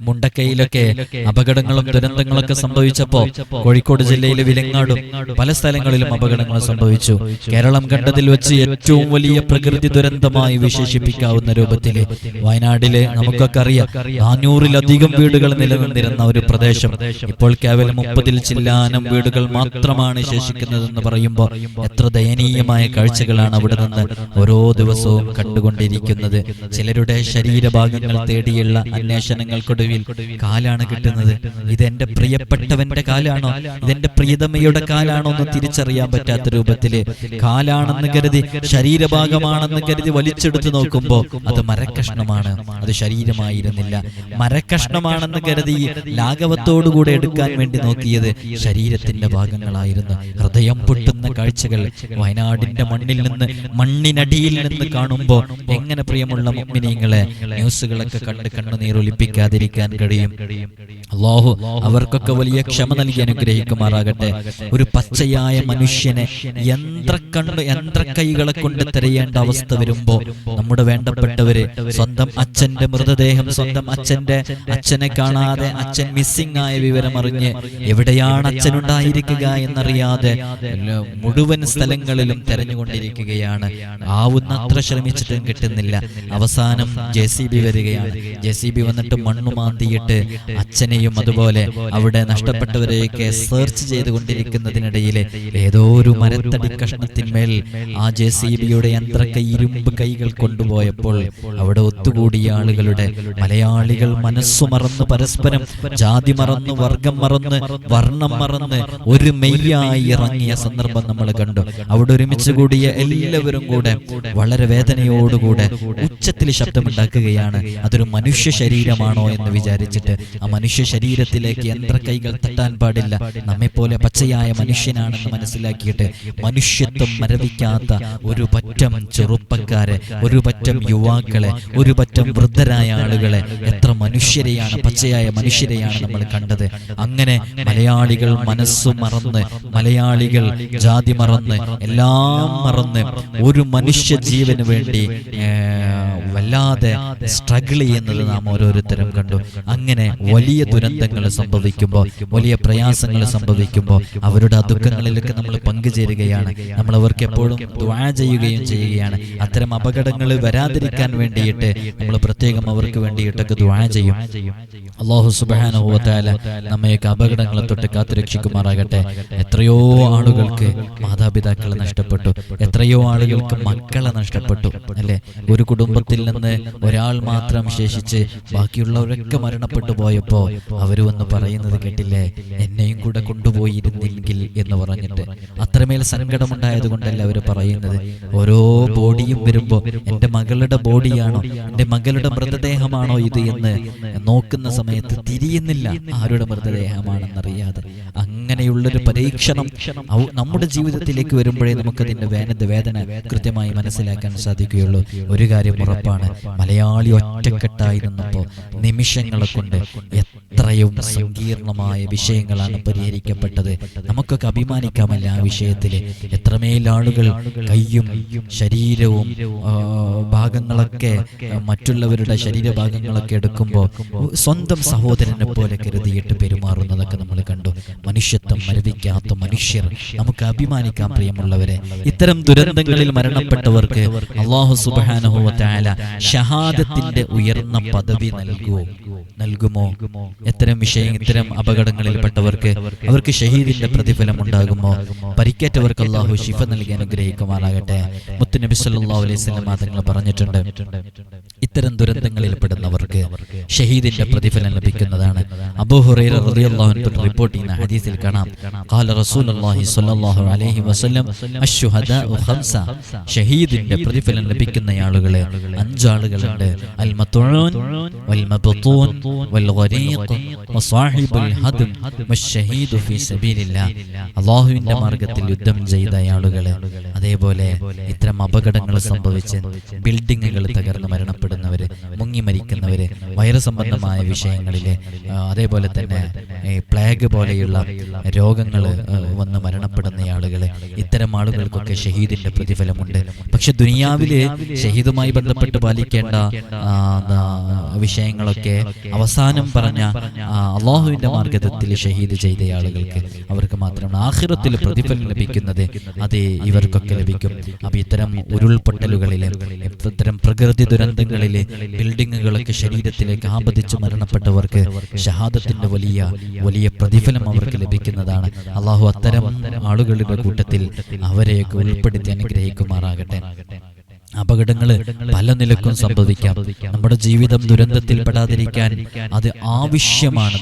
മുണ്ടക്കയിലൊക്കെ അപകടങ്ങളും ദുരന്തങ്ങളൊക്കെ സംഭവിച്ചപ്പോ കോഴിക്കോട് ജില്ലയിലെ വിലങ്ങാടും. പല സ്ഥലങ്ങളിലും അപകടങ്ങൾ സംഭവിച്ചു. കേരളം കണ്ടതിൽ വെച്ച് ഏറ്റവും വലിയ പ്രകൃതി ദുരന്തമായി വിശേഷിപ്പിക്കാവുന്ന രൂപത്തിൽ വയനാടിലെ നമുക്കൊക്കെ അറിയാം നാനൂറിലധികം വീടുകൾ നിലനിന്നിരുന്ന ഒരു പ്രദേശം. ഇപ്പോൾ കേവലം മുപ്പതിൽ ചില്ലാനം വീടുകൾ മാത്രമാണ് ശേഷിക്കുന്നതെന്ന് പറയുമ്പോൾ എത്ര ദയനീയമായ കാഴ്ചകളാണ് അവിടെ നിന്ന് ഓരോ ദിവസവും കണ്ടുകൊണ്ടിരിക്കുന്നത്. ചിലരുടെ ശരീരഭാഗങ്ങൾ തേടിയുള്ള അന്വേഷണങ്ങൾക്കൊടുവിൽ കാലാണ് കിട്ടുന്നത്. ഇതെന്റെ പ്രിയപ്പെട്ടവന്റെ കാലാണോ? ഇതെന്റെ പ്രിയതമയുടെ കാലാണോ എന്ന് തിരിച്ചറിയാൻ പറ്റാത്ത രൂപത്തിൽ കാലാണെന്ന് കരുതി ശരീരഭാഗമാണെന്ന് കരുതി വലിച്ചെടുത്ത് നോക്കുമ്പോ അത് മരക്കഷ്ണമാണ്. അത് ശരീരമായിരുന്നില്ല. മരക്കഷ്ണമാണെന്ന് കരുതി ലാഘവത്തോടുകൂടെ എടുക്കാൻ വേണ്ടി നോക്കിയത് ശരീരത്തിന്റെ ഭാഗങ്ങളായിരുന്നു. ഹൃദയം പൊട്ടുന്ന കാഴ്ചകൾ വയനാടിന്റെ മണ്ണിൽ നിന്ന് മണ്ണിനടിയിൽ നിന്ന് കാണുമ്പോൾ എങ്ങനെ പ്രിയമുള്ള മമ്മിനിയങ്ങളെ ന്യൂസുകളൊക്കെ കണ്ട് കണ്ണുനീരൊലിപ്പിക്കാതിരിക്കാൻ കഴിയും. അള്ളാഹു അവർക്കൊക്കെ വലിയ ക്ഷമ നൽകി അനുഗ്രഹിക്കുമാറാകട്ടെ. ഒരു പച്ചയായ മനുഷ്യനെ യന്ത്രക്കണ്ണ് യന്ത്രക്കൈകളെ കൊണ്ട് തിരയേണ്ട അവസ്ഥ വരുമ്പോ നമ്മുടെ വേണ്ടപ്പെട്ടവര് സ്വന്തം അച്ഛന്റെ മൃതദേഹം സ്വന്തം അച്ഛന്റെ അച്ഛനെ കാണാതെ അച്ഛൻ മിസ്സിംഗ് ആയ വിവരം അറിഞ്ഞ് എവിടെയാണ് അച്ഛൻ ഉണ്ടായിരിക്കുക എന്നറിയാതെ മുഴുവൻ സ്ഥലങ്ങളിലും തെരഞ്ഞുകൊണ്ടിരിക്കുകയാണ്. ആവുന്നത്ര ശ്രമിച്ചിട്ടും കിട്ടുന്നില്ല. അവസാനം ജെ സി ബി വരികയാണ്. ജെ സി ബി വന്നിട്ട് മണ്ണു മാന്തിയിട്ട് അച്ഛനെയും അതുപോലെ അവിടെ നഷ്ടപ്പെട്ടവരെയൊക്കെ സെർച്ച് ചെയ്തുകൊണ്ടിരിക്കുന്നതിനിടയിൽ ഏതോ ഒരു മരത്തടി കഷ്ണത്തിന്മേൽ ആ ജെ സി ബിയുടെ യന്ത്ര ഇരുമ്പ് കൈകൾ കൊണ്ടുപോയപ്പോൾ അവിടെ ഒത്തുകൂടിയ ആളുകളുടെ മലയാളികൾ മനസ്സു മറന്ന് പരസ്പരം ജാതി മറന്ന് വർഗം മറന്ന് വർണം മറന്ന് ഒരു മെയ്യായി ഇറങ്ങിയ സന്ദർഭം നമ്മൾ കണ്ടു. അവിടെ ഒരുമിച്ച് കൂടിയ എല്ലാവരും കൂടെ വളരെ വേദനയോടുകൂടെ ഉച്ചത്തിൽ ശബ്ദമുണ്ടാക്കുകയാണ്. അതൊരു മനുഷ്യ ശരീരമാണോ എന്ന് വിചാരിച്ചിട്ട് ആ മനുഷ്യ ശരീരത്തിലേക്ക് യന്ത്രക്കൈകൾ തട്ടാൻ പാടില്ല. നമ്മെപ്പോലെ പച്ചയായ മനുഷ്യനാണെന്ന് മനസ്സിലാക്കിയിട്ട് മനുഷ്യത്വം മരവിക്കാത്ത ഒരു പറ്റം ചെറുപ്പക്കാരെ ഒരു പറ്റം യുവാക്കളെ ഒരു പറ്റം വൃദ്ധരായ ആളുകളെ എത്ര മനുഷ്യരെയാണ് പച്ചയായ മനുഷ്യരെയാണ് നമ്മൾ കണ്ടത്. അങ്ങനെ മലയാളികൾ മനസ്സ് മറന്ന് മലയാളികൾ ജാതി മറന്ന് എല്ലാം മറന്ന് ഒരു മനുഷ്യ ജീവന് വേണ്ടി വല്ലാതെ സ്ട്രഗിൾ ചെയ്യുന്നത് നാം ഓരോരുത്തരും കണ്ടു. അങ്ങനെ വലിയ ദുരന്തങ്ങൾ സംഭവിക്കുമ്പോൾ വലിയ പ്രയാസങ്ങൾ സംഭവിക്കുമ്പോൾ അവരുടെ ആ ദുഃഖങ്ങളിലൊക്കെ നമ്മൾ പങ്കുചേരുകയാണ്. നമ്മൾ അവർക്ക് എപ്പോഴും ദ്വാ ചെയ്യുകയും ചെയ്യുകയാണ്. അത്തരം അപകടങ്ങൾ വരാതിരിക്കാൻ വേണ്ടിയിട്ട് നമ്മൾ പ്രത്യേകം അവർക്ക് വേണ്ടിയിട്ടൊക്കെ ദ്വാ ചെയ്യും. അള്ളാഹു സുബാനുഭവത്താല നമ്മയൊക്കെ അപകടങ്ങളെ തൊട്ട് കാത്തുരക്ഷിക്കുമാറാകട്ടെ. എത്രയോ ആളുകൾക്ക് മാതാപിതാക്കളെ നഷ്ടപ്പെട്ടു. എത്രയോ ആളുകൾക്ക് മക്കളെ നഷ്ടപ്പെട്ടു. അല്ലെ? ഒരു കുടുംബത്തിൽ നിന്ന് ഒരാൾ മാത്രം ശേഷിച്ച് ബാക്കിയുള്ളവരൊക്കെ മരണപ്പെട്ടു പോയപ്പോ അവർ വന്ന് പറയുന്നത് കേട്ടില്ലേ? എന്നെയും കൂടെ കൊണ്ടുപോയിരുന്നെങ്കിൽ എന്ന് പറഞ്ഞിട്ട് അത്രമേൽ സങ്കടമുണ്ടായത് കൊണ്ടല്ല അവർ പറയുന്നത്? ഓരോ ബോഡിയും വരുമ്പോ എന്റെ മകളുടെ ബോഡിയാണോ? എന്റെ മകളുടെ മൃതദേഹമാണോ ഇത് എന്ന് നോക്കുന്ന സമയത്ത് തിരിയുന്നില്ല ആരുടെ മൃതദേഹമാണെന്നറിയാതെ. അങ്ങനെയുള്ളൊരു പരീക്ഷണം നമ്മുടെ ജീവിതത്തിലേക്ക് വരുമ്പോഴേ നമുക്കതിന്റെ വേദന വേദന കൃത്യമായി മനസ്സിലാക്കാൻ സാധിക്കുകയുള്ളൂ. ഒരു കാര്യം ഉറപ്പാണ് മലയാളി ഒറ്റക്കെട്ടായി നിന്നപ്പോ നിമിഷങ്ങളെ കൊണ്ട് എത്രയും സങ്കീർണമായ വിഷയങ്ങളാണ് പരിഹരിക്കപ്പെട്ടത്. നമുക്കൊക്കെ അഭിമാനിക്കാമല്ല ആ വിഷയത്തിൽ എത്രമേൽ ആളുകൾ കയ്യും ശരീരവും ഭാഗങ്ങളൊക്കെ മറ്റുള്ളവരുടെ ശരീരഭാഗങ്ങളൊക്കെ എടുക്കുമ്പോൾ സ്വന്തം സഹോദരനെ പോലെ കരുതിയിട്ട് പെരുമാറുന്നതൊക്കെ നമ്മൾ കണ്ടു. മനുഷ്യത്വം മരവിക്കാത്ത മനുഷ്യർ. നമുക്ക് അഭിമാനിക്കാൻ പ്രിയമുള്ളവരെ. ഇത്തരം ദുരന്തങ്ങളിൽ മരണപ്പെട്ടവർക്ക് അള്ളാഹു സുബാനുഹുവല ഷഹാദത്തിന്റെ ഉയർന്ന പദവി നൽകുമോ നൽകുമോ? എത്തരം വിഷയം ഇത്തരം അപകടങ്ങളിൽപ്പെട്ടവർക്ക് അവർക്ക് ഷഹീദിന്റെ പ്രതിഫലം ഉണ്ടാകുമോ? പരിക്കേറ്റവർക്ക് അള്ളാഹു ഷിഫ നൽകി അനുഗ്രഹിക്കുമാറാകട്ടെ. മുത്തുനബി സല്ലാ അലൈഹി വസല്ലം തങ്ങൾ പറഞ്ഞിട്ടുണ്ട്. ഇത്തരം ദുരന്തങ്ങളിൽ പെടുന്നവർക്ക് ഷഹീദിന്റെ പ്രതിഫലം ലഭിക്കുന്നതാണ്. അൻഹു റിപ്പോർട്ട് ചെയ്യുന്ന ഹദീസിൽ കാണാം. ഖാല റസൂലുള്ളാഹി സ്വല്ലല്ലാഹു അലൈഹി വസല്ലം അശ്ശുഹദാഉ ഖംസ. ഷഹീദിന്റെ പ്രതിഫലം ലഭിക്കുന്ന ആളുകളെ അഞ്ചാളുകളുണ്ട്. അൽ മത്ഊൻ വൽ മബ്തൂൻ വൽ ഗരീഖ് വസാഹിബുൽ ഹദ്ം വശഹീദു ഫീ സബീലില്ലാ അല്ലാഹുവിന്റെ മാർഗത്തിൽ യുദ്ധം ചെയ്ത ആളുകളെ അതേപോലെ ഇത്തരം അപകടങ്ങൾ സംഭവിച്ച് ബിൽഡിങ്ങുകൾ തകർന്ന് മരണപ്പെടുന്നവര് മുങ്ങി മരിക്കുന്നവര് വൈറസ് സംബന്ധമായ വിഷയങ്ങളിൽ അതേപോലെ തന്നെ പ്ലേഗ് പോലെയുള്ള രോഗങ്ങൾ വന്ന് മരണപ്പെടുന്ന ആളുകൾ ഇത്തരം ആളുകൾക്കൊക്കെ ഷഹീദിന്റെ പ്രതിഫലമുണ്ട്. പക്ഷെ ദുനിയാവിൽ ഷഹീദുമായി ബന്ധപ്പെട്ട് പാലിക്കേണ്ട വിഷയങ്ങളൊക്കെ അവസാനം പറഞ്ഞ അള്ളാഹുവിന്റെ മാർഗത്തിൽ ഷഹീദ് ചെയ്ത ആളുകൾക്ക് അവർക്ക് മാത്രമാണ് ആഖിറത്തിൽ പ്രതിഫലം ലഭിക്കുന്നത്. അത് ഇവർക്കൊക്കെ ലഭിക്കും. അപ്പൊ ഇത്തരം ഉരുൾപൊട്ടലുകളിൽ ഇത്തരം പ്രകൃതി ദുരന്തങ്ങളിൽ ബിൽഡിങ്ങുകളൊക്കെ ശരീരത്തിലേക്ക് ആപതിച്ച് മരണപ്പെട്ടവർക്ക് ഷഹാദത്തിന്റെ വലിയ വലിയ പ്രതിഫലം അവർക്ക് ലഭിക്കുന്നതാണ്. അള്ളാഹു അത്തരം ആളുകളുടെ കൂട്ടത്തിൽ അവരെയൊക്കെ ഉൾപ്പെടുത്തി അനുഗ്രഹിക്കുമാറാകട്ടെ. അപകടങ്ങൾ പല നിലക്കും സംഭവിക്കാം. നമ്മുടെ ജീവിതം ദുരന്തത്തിൽ പെടാതിരിക്കാൻ അത് ആവശ്യമാണ്.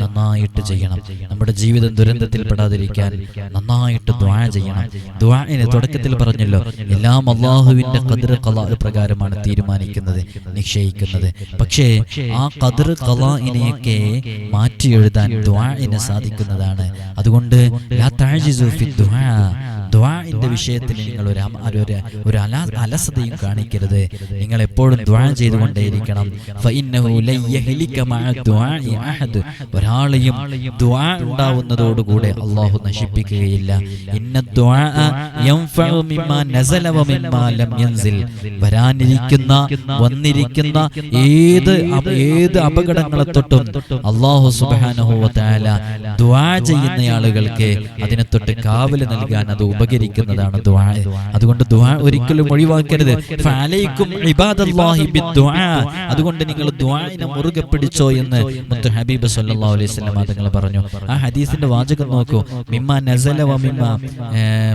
നന്നായിട്ട് ചെയ്യണം. നമ്മുടെ ജീവിതം ദുരന്തത്തിൽ പെടാതിരിക്കാൻ നന്നായിട്ട് ദ്വാ ചെയ്യണം. ദ്വാന് തുടക്കത്തിൽ പറഞ്ഞല്ലോ. എല്ലാം അള്ളാഹുവിന്റെ കതിർ കലാ പ്രകാരമാണ് തീരുമാനിക്കുന്നത് നിശ്ചയിക്കുന്നത്. പക്ഷേ ആ കതിർ കലാഇനെയൊക്കെ മാറ്റി എഴുതാൻ ദ്വാന് സാധിക്കുന്നതാണ്. അതുകൊണ്ട് ദ്വാഇന്റെ വിഷയത്തിൽ നിങ്ങൾ ഒരു ഒരു- ഒരു- ഒരു അല അലസതയും കാണിക്കരുത്. നിങ്ങൾ എപ്പോഴും ദ്വാ ചെയ്തുകൊണ്ടേയിരിക്കണം. ഒരാളെയും ദ്വാ ഉണ്ടാവുന്നതോടുകൂടെ അള്ളാഹു നശിപ്പിക്കുകയില്ല. ഇന്ന വരാനിരിക്കുന്ന വന്നിരിക്കുന്ന ഏത് ഏത് അപകടങ്ങളെ തൊട്ടും അള്ളാഹു തആല ദ്വാ ചെയ്യുന്ന ആളുകൾക്ക് അതിനെ തൊട്ട് കാവൽ നൽകാൻ അത് ഉപകരിക്കുന്നതാണ് ദ്വാ അതുകൊണ്ട് ദ്വാ ഒരിക്കലും ഒഴിവാക്കരുത്. അതുകൊണ്ട് നിങ്ങൾ ദ്വാനെ മുറുകെ പിടിച്ചോ എന്ന് മുത്തു ഹബീബ് സല്ലല്ലാഹു അലൈഹി വസല്ലം തങ്ങൾ പറഞ്ഞു. ആ ഹദീസിന്റെ വാചകം നോക്കൂ. മിമ്മ നസല വ മിമ്മ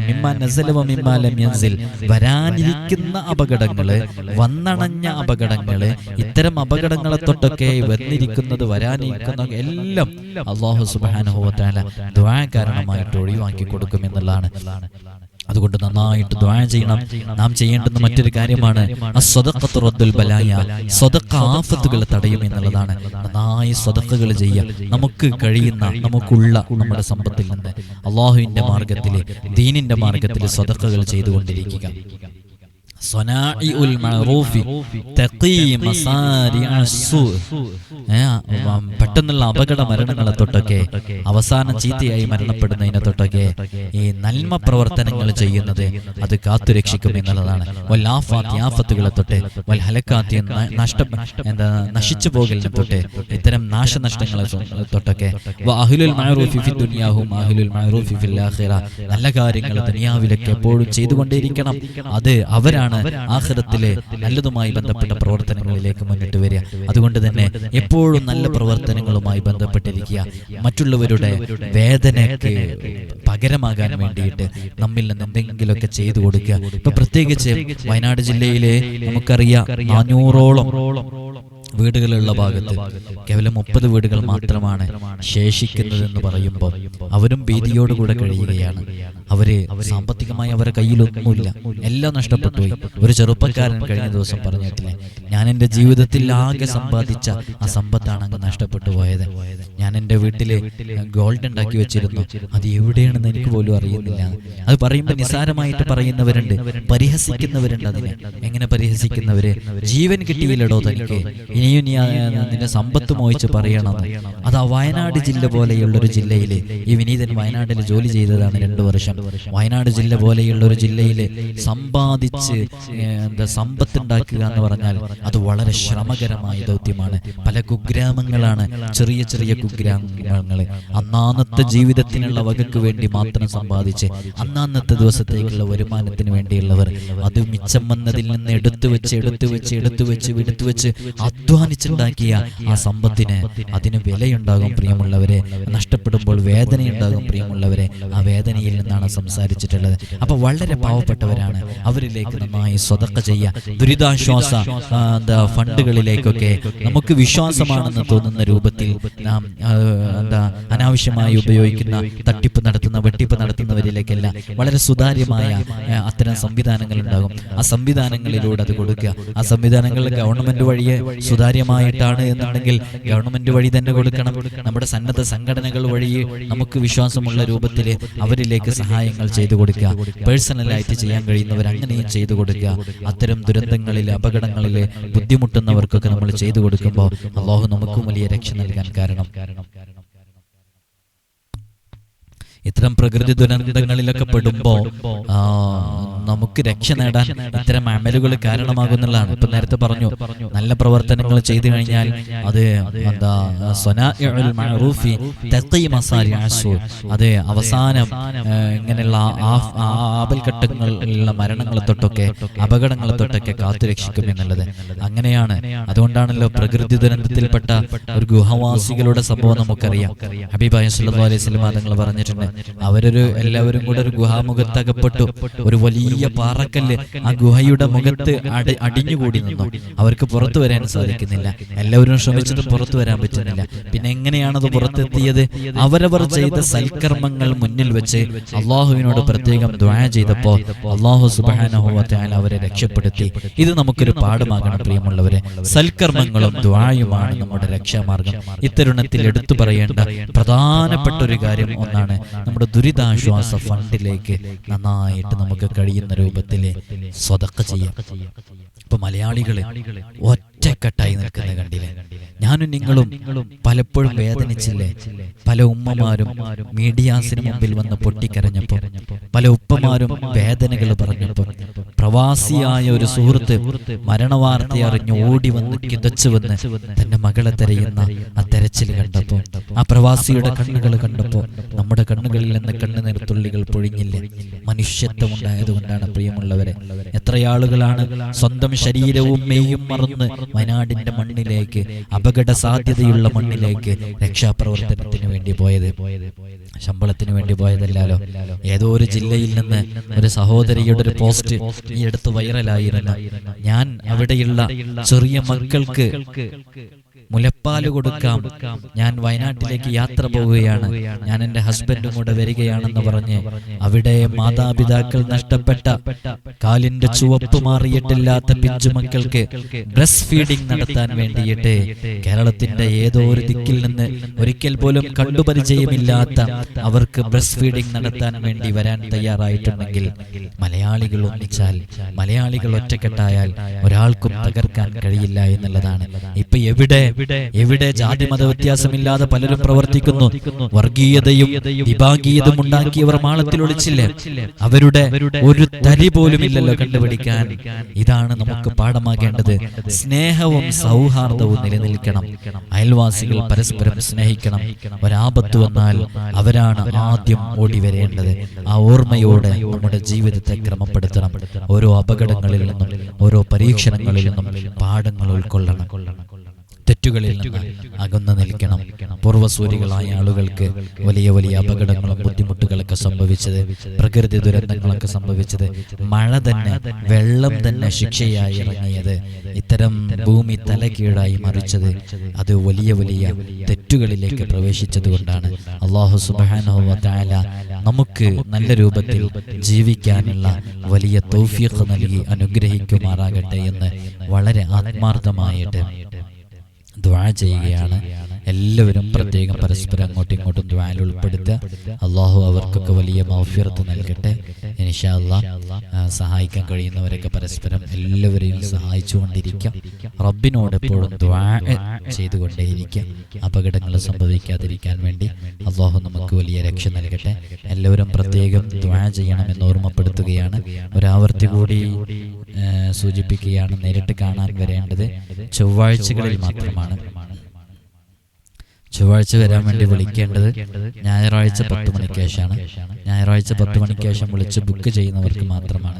മിമ്മ നസല വ മിമ്മ ലം യൻസിൽ. വരാനിരിക്കുന്ന അപകടങ്ങൾ വന്നണഞ്ഞ അപകടങ്ങൾ ഇത്തരം അപകടങ്ങളെ തൊട്ടൊക്കെ വന്നിരിക്കുന്നത് വരാനിരിക്കുന്ന എല്ലാം അള്ളാഹു തആല ദ്വാ കാരണമായിട്ട് ഒഴിവാക്കി കൊടുക്കുമെന്നുള്ളതാണ് അതുകൊണ്ട് നന്നായിട്ട് ദ്വാ ചെയ്യണം. നാം ചെയ്യേണ്ടുന്ന മറ്റൊരു കാര്യമാണ് ബലായ. ആഫത്തുകൾ തടയും എന്നുള്ളതാണ്. നന്നായി സ്വതക്കുകൾ ചെയ്യുക. നമുക്ക് കഴിയുന്ന നമുക്കുള്ള നമ്മുടെ സമ്പത്തിൽ നിന്ന്. അള്ളാഹുവിന്റെ മാർഗത്തിൽ ദീനിന്റെ മാർഗത്തിൽ സ്വതക്കുകൾ ചെയ്തുകൊണ്ടിരിക്കുക. പെട്ടെന്നുള്ള അപകട മരണങ്ങളെ തൊട്ടൊക്കെ അവസാന ചീത്തയായി മരണപ്പെടുന്നതിനെ തൊട്ടൊക്കെ ഈ നന്മ പ്രവർത്തനങ്ങൾ ചെയ്യുന്നത് അത് കാത്തുരക്ഷിക്കും എന്നുള്ളതാണ്. വല്ലാഫാത്തി ആഫത്തുകളെ തൊട്ട് വൽ ഹലക്കാത്തി നഷ്ട എന്താ നശിച്ചു പോകലിനെ തൊട്ട് ഇത്തരം നാശനഷ്ടങ്ങളെ തൊട്ടൊക്കെ നല്ല കാര്യങ്ങൾ ദുനിയാവിലൊക്കെ എപ്പോഴും ചെയ്തുകൊണ്ടേയിരിക്കണം. അത് അവരാണ് ആഖിറത്തിലെ നല്ലതുമായി ബന്ധപ്പെട്ട പ്രവർത്തനങ്ങളിലേക്ക് മുന്നിട്ട് വരിക. അതുകൊണ്ട് തന്നെ എപ്പോഴും നല്ല പ്രവർത്തനങ്ങളുമായി ബന്ധപ്പെട്ടിരിക്കുക. മറ്റുള്ളവരുടെ വേദനയ്ക്ക് പകരമാകാൻ വേണ്ടിയിട്ട് നമ്മിൽ നിന്ന് എന്തെങ്കിലുമൊക്കെ ചെയ്തു കൊടുക്കുക. ഇപ്പൊ പ്രത്യേകിച്ച് വയനാട് ജില്ലയിലെ നമുക്കറിയാം നാനൂറോളം വീടുകളുള്ള ഭാഗത്ത് കേവലം മുപ്പത് വീടുകൾ മാത്രമാണ് ശേഷിക്കുന്നതെന്ന് പറയുമ്പോൾ അവരും ഭീതിയോടുകൂടെ കഴിയുകയാണ്. അവർ സാമ്പത്തികമായി അവരുടെ കയ്യിലൊന്നുമില്ല. എല്ലാം നഷ്ടപ്പെട്ടു പോയി. ഒരു ചെറുപ്പക്കാരൻ കഴിഞ്ഞ ദിവസം പറഞ്ഞിട്ടില്ലേ ഞാൻ എന്റെ ജീവിതത്തിൽ ആകെ സമ്പാദിച്ച ആ സമ്പത്താണ് അങ്ങ് നഷ്ടപ്പെട്ടു പോയത്. ഞാൻ എന്റെ വീട്ടിൽ ഗോൾഡ് ഉണ്ടാക്കി വെച്ചിരുന്നു. അത് എവിടെയാണെന്ന് എനിക്ക് പോലും അറിയുന്നില്ല. അത് പറയുമ്പോൾ നിസാരമായിട്ട് പറയുന്നവരുണ്ട്. പരിഹസിക്കുന്നവരുണ്ട് അതിനെ. എങ്ങനെ പരിഹസിക്കുന്നവര്? ജീവൻ കിട്ടിയില്ലടോ തനിക്ക്. ഇനിയും നീ നിന്റെ സമ്പത്ത് മോഹിച്ച് പറയണം അത് ആ വയനാട് ജില്ല പോലെയുള്ള ഒരു ജില്ലയിൽ ഈ വിനീതൻ വയനാട്ടിൽ ജോലി ചെയ്തതാണ് രണ്ടു വർഷം. വയനാട് ജില്ല പോലെയുള്ള ഒരു ജില്ലയിൽ സമ്പാദിച്ച് എന്താ സമ്പത്ത് ഉണ്ടാക്കുക എന്ന് പറഞ്ഞാൽ അത് വളരെ ശ്രമകരമായ ദൗത്യമാണ്. പല കുഗ്രാമങ്ങളാണ് ചെറിയ ചെറിയ കുഗ്രാമങ്ങൾ അന്നാന്നത്തെ ജീവിതത്തിനുള്ള വകക്ക് വേണ്ടി മാത്രം സമ്പാദിച്ച് അന്നാന്നത്തെ ദിവസത്തേക്കുള്ള വരുമാനത്തിന് വേണ്ടിയുള്ളവർ. അത് മിച്ചം വന്നതിൽ നിന്ന് എടുത്തു വെച്ച് എടുത്തു വെച്ച് എടുത്തു വെച്ച് എടുത്തു വെച്ച് അധ്വാനിച്ചുണ്ടാക്കിയ ആ സമ്പത്തിന് അതിന് വിലയുണ്ടാകും പ്രിയമുള്ളവരെ. നഷ്ടപ്പെടുമ്പോൾ വേദനയുണ്ടാകും പ്രിയമുള്ളവരെ. ആ വേദനയിൽ നിന്നാണ് സംസാരിച്ചിട്ടുള്ളത്. അപ്പൊ വളരെ പാവപ്പെട്ടവരാണ്. അവരിലേക്ക് നന്നായി സ്വതക്ക ചെയ്യുക. ദുരിതാശ്വാസ എന്താ ഫണ്ടുകളിലേക്കൊക്കെ നമുക്ക് വിശ്വാസമാണെന്ന് തോന്നുന്ന രൂപത്തിൽ നാം എന്താ അനാവശ്യമായി ഉപയോഗിക്കുന്ന തട്ടിപ്പ് നടത്തുന്ന വെട്ടിപ്പ് നടത്തുന്നവരിലേക്കല്ല. വളരെ സുതാര്യമായ അത്തരം സംവിധാനങ്ങൾ ഉണ്ടാകും. ആ സംവിധാനങ്ങളിലൂടെ അത് കൊടുക്കുക. ആ സംവിധാനങ്ങൾ ഗവൺമെന്റ് വഴിയെ സുതാര്യമായിട്ടാണ് എന്നുണ്ടെങ്കിൽ ഗവൺമെന്റ് വഴി തന്നെ കൊടുക്കണം. നമ്മുടെ സന്നദ്ധ സംഘടനകൾ വഴി നമുക്ക് വിശ്വാസമുള്ള രൂപത്തിൽ അവരിലേക്ക് സഹായങ്ങൾ ചെയ്തു കൊടുക്കുക. പേഴ്സണലായിട്ട് ചെയ്യാൻ കഴിയുന്നവർ അങ്ങനെയും ചെയ്തു കൊടുക്കുക. അത്തരം ദുരന്തങ്ങളിൽ അപകടങ്ങളിൽ ബുദ്ധിമുട്ടുന്നവർക്കൊക്കെ നമ്മൾ ചെയ്തു കൊടുക്കുമ്പോൾ അള്ളാഹു നമുക്കും വലിയ രക്ഷ നൽകാൻ കാരണം. ഇത്തരം പ്രകൃതി ദുരന്തങ്ങളിലൊക്കെ പെടുമ്പോ നമുക്ക് രക്ഷ നേടാൻ ഇത്തരം അമലുകൾ കാരണമാകുന്നതാണ് ഇപ്പൊ നേരത്തെ പറഞ്ഞു നല്ല പ്രവർത്തനങ്ങൾ ചെയ്തു കഴിഞ്ഞാൽ അത് എന്താ. അത് അവസാനം ഇങ്ങനെയുള്ള ആപൽഘട്ടങ്ങളിലുള്ള മരണങ്ങളെ തൊട്ടൊക്കെ അപകടങ്ങളെ തൊട്ടൊക്കെ കാത്തുരക്ഷിക്കും എന്നുള്ളത്. അങ്ങനെയാണ്. അതുകൊണ്ടാണല്ലോ പ്രകൃതി ദുരന്തത്തിൽപ്പെട്ട ഒരു ഗുഹവാസികളുടെ സംഭവം നമുക്കറിയാം. സല്ലല്ലാഹു അലൈഹി വസല്ലം തങ്ങൾ പറഞ്ഞിട്ടുണ്ട്. അവരൊരു എല്ലാവരും കൂടെ ഒരു ഗുഹാമുഖത്ത് അകപ്പെട്ടു ഒരു വലിയ പാറക്കല്ല് ആ ഗുഹയുടെ മുഖത്ത് അടി അടിഞ്ഞുകൂടി നിന്നു. അവർക്ക് പുറത്തു വരാൻ സാധിക്കുന്നില്ല. എല്ലാവരും ശ്രമിച്ചിട്ട് പുറത്തു വരാൻ പറ്റുന്നില്ല. പിന്നെ എങ്ങനെയാണത് പുറത്തെത്തിയത്? അവരവർ ചെയ്ത സൽക്കർമ്മങ്ങൾ മുന്നിൽ വെച്ച് അള്ളാഹുവിനോട് പ്രത്യേകം ദ്വായ ചെയ്തപ്പോ അള്ളാഹു സുബാനഹുവത്തായാലും അവരെ രക്ഷപ്പെടുത്തി. ഇത് നമുക്കൊരു പാഠമാകണം പ്രിയമുള്ളവരെ. സൽക്കർമ്മങ്ങളും ദ്വായുമാണ് നമ്മുടെ രക്ഷാമാർഗം. ഇത്തരുണത്തിൽ എടുത്തു പറയേണ്ട പ്രധാനപ്പെട്ട ഒരു കാര്യം ഒന്നാണ് നമ്മുടെ ദുരിതാശ്വാസ ഫണ്ടിലേക്ക് നന്നായിട്ട് നമുക്ക് കഴിയുന്ന രൂപത്തിൽ സ്വതക്ക ചെയ്യാം. ഇപ്പൊ മലയാളികളെ ഒറ്റക്കെട്ടായി നിൽക്കുന്ന കണ്ടില്ലേ? ഞാനും നിങ്ങളും പലപ്പോഴും വേദനിച്ചില്ലേ? പല ഉമ്മമാരും മീഡിയാസിന് മുമ്പിൽ വന്ന് പൊട്ടിക്കരഞ്ഞപ്പോ പല ഉപ്പമാരും വേദനകൾ പറഞ്ഞപ്പോ പ്രവാസിയായ ഒരു സുഹൃത്ത് മരണവാർത്ത അറിഞ്ഞ് ഓടി വന്ന് കിതച്ചു വന്ന് തന്റെ മകളെ തെരയുന്ന ആ തെരച്ചിൽ കണ്ടപ്പോ ആ പ്രവാസിയുടെ കണ്ണുകൾ കണ്ടപ്പോ നമ്മുടെ കണ്ണുകളിൽ നിന്ന് കണ്ണുനീർ തുള്ളികൾ പൊഴിഞ്ഞില്ലേ? മനുഷ്യത്വം ഉണ്ടായതുകൊണ്ടാണ് പ്രിയമുള്ളവരെ. എത്രയാളുകളാണ് സ്വന്തം ശരീരവും മെയ്യും മറന്ന് വയനാടിന്റെ മണ്ണിലേക്ക് അപകട സാധ്യതയുള്ള മണ്ണിലേക്ക് രക്ഷാപ്രവർത്തനത്തിന് വേണ്ടി പോയത്? ശമ്പളത്തിന് വേണ്ടി പോയതല്ലാലോ? ഏതോ ഒരു ജില്ലയിൽ നിന്ന് ഒരു സഹോദരിയുടെ ഒരു പോസ്റ്റ് ഈ അടുത്ത് വൈറലായിരുന്നു. ഞാൻ അവിടെയുള്ള ചെറിയ മക്കൾക്ക് മുലപ്പാൽ കൊടുക്കാം. ഞാൻ വയനാട്ടിലേക്ക് യാത്ര പോവുകയാണ്. ഞാൻ എന്റെ ഹസ്ബൻഡും കൂടെ വരികയാണെന്ന് പറഞ്ഞ് അവിടെ മാതാപിതാക്കൾ നഷ്ടപ്പെട്ട കാലിന്റെ ചുവപ്പ് മാറിയിട്ടില്ലാത്ത പിഞ്ചുമക്കൾക്ക് ബ്രസ്റ്റ് ഫീഡിംഗ് നടത്താൻ വേണ്ടിയിട്ട് കേരളത്തിന്റെ ഏതോ ഒരു ദിക്കിൽ നിന്ന് ഒരിക്കൽ പോലും കണ്ടുപരിചയമില്ലാത്ത അവർക്ക് ബ്രസ്റ്റ് ഫീഡിംഗ് നടത്താൻ വേണ്ടി വരാൻ തയ്യാറായിട്ടുണ്ടെങ്കിൽ മലയാളികൾ ഒന്നിച്ചാൽ മലയാളികൾ ഒറ്റക്കെട്ടായാൽ ഒരാൾക്കും തകർക്കാൻ കഴിയില്ല എന്നുള്ളതാണ്. ഇപ്പൊ എവിടെ എവിടെ? ജാതി മത വ്യത്യാസമില്ലാതെ പലരും പ്രവർത്തിക്കുന്നു. വർഗീയതയും വിഭാഗീയതും ഉണ്ടാക്കിയവർ മാളത്തിൽ ഒളിച്ചില്ലേ? അവരുടെ ഒരു തരി പോലും ഇല്ലല്ലോ കണ്ടുപിടിക്കാൻ. ഇതാണ് നമുക്ക് പാഠമാകേണ്ടത്. സ്നേഹവും സൗഹാർദ്ദവും നിലനിൽക്കണം. അയൽവാസികൾ പരസ്പരം സ്നേഹിക്കണം. ഒരാപത്ത് വന്നാൽ അവരാണ് ആദ്യം ഓടി വരേണ്ടത്. ആ ഓർമ്മയോടെ നമ്മുടെ ജീവിതത്തെ ക്രമപ്പെടുത്തണം. ഓരോ അപകടങ്ങളിൽ നിന്നും ഓരോ പരീക്ഷണങ്ങളിൽ നിന്നും പാഠങ്ങൾ ഉൾക്കൊള്ളണം. തെറ്റുകളിൽ നിന്ന് അകന്നു നിൽക്കണം. പൂർവസൂരികളായ ആളുകൾക്ക് വലിയ വലിയ അപകടങ്ങളും ബുദ്ധിമുട്ടുകളൊക്കെ സംഭവിച്ചത് പ്രകൃതി ദുരന്തങ്ങളൊക്കെ സംഭവിച്ചത് മഴ തന്നെ വെള്ളം തന്നെ ശിക്ഷയായി ഇറങ്ങിയത്. ഇത്തരം ഭൂമി തലകീഴായി മറിച്ചത് അത് വലിയ വലിയ തെറ്റുകളിലേക്ക് പ്രവേശിച്ചത് കൊണ്ടാണ്. അള്ളാഹു സുബാനോല നമുക്ക് നല്ല രൂപത്തിൽ ജീവിക്കാനുള്ള വലിയ തൗഫീഖ് നൽകി അനുഗ്രഹിക്കുമാറാകട്ടെ എന്ന് വളരെ ആത്മാർത്ഥമായിട്ട് ദ്വാ ചെയ്യുകയാണ്. എല്ലാവരും പ്രത്യേകം പരസ്പരം അങ്ങോട്ടും ഇങ്ങോട്ടും ദ്വായിൽ ഉൾപ്പെടുത്തുക അള്ളാഹു അവർക്കൊക്കെ വലിയ മൗഫിറത്ത് നൽകട്ടെ. ഇൻഷാ അല്ലാ സഹായിക്കാൻ കഴിയുന്നവരൊക്കെ പരസ്പരം എല്ലാവരെയും സഹായിച്ചുകൊണ്ടിരിക്കാം റബ്ബിനോട് എപ്പോഴും ദ്വാ ചെയ്തുകൊണ്ടേയിരിക്കുക അപകടങ്ങൾ സംഭവിക്കാതിരിക്കാൻ വേണ്ടി അള്ളാഹു നമുക്ക് വലിയ രക്ഷ നൽകട്ടെ. എല്ലാവരും പ്രത്യേകം ദ്വാ ചെയ്യണമെന്ന് ഓർമ്മപ്പെടുത്തുകയാണ്. ഒരാവർത്തി കൂടി സൂചിപ്പിക്കുകയാണ് നേരിട്ട് കാണാൻ വരേണ്ടത് ചൊവ്വാഴ്ചകളിൽ മാത്രമാണ്. ചൊവ്വാഴ്ച വരാൻ വേണ്ടി വിളിക്കേണ്ടത് ഞായറാഴ്ച പത്ത് മണിക്ക് ശേഷമാണ്. ഞായറാഴ്ച പത്ത് മണിക്ക് ശേഷം വിളിച്ച് ബുക്ക് ചെയ്യുന്നവർക്ക് മാത്രമാണ്.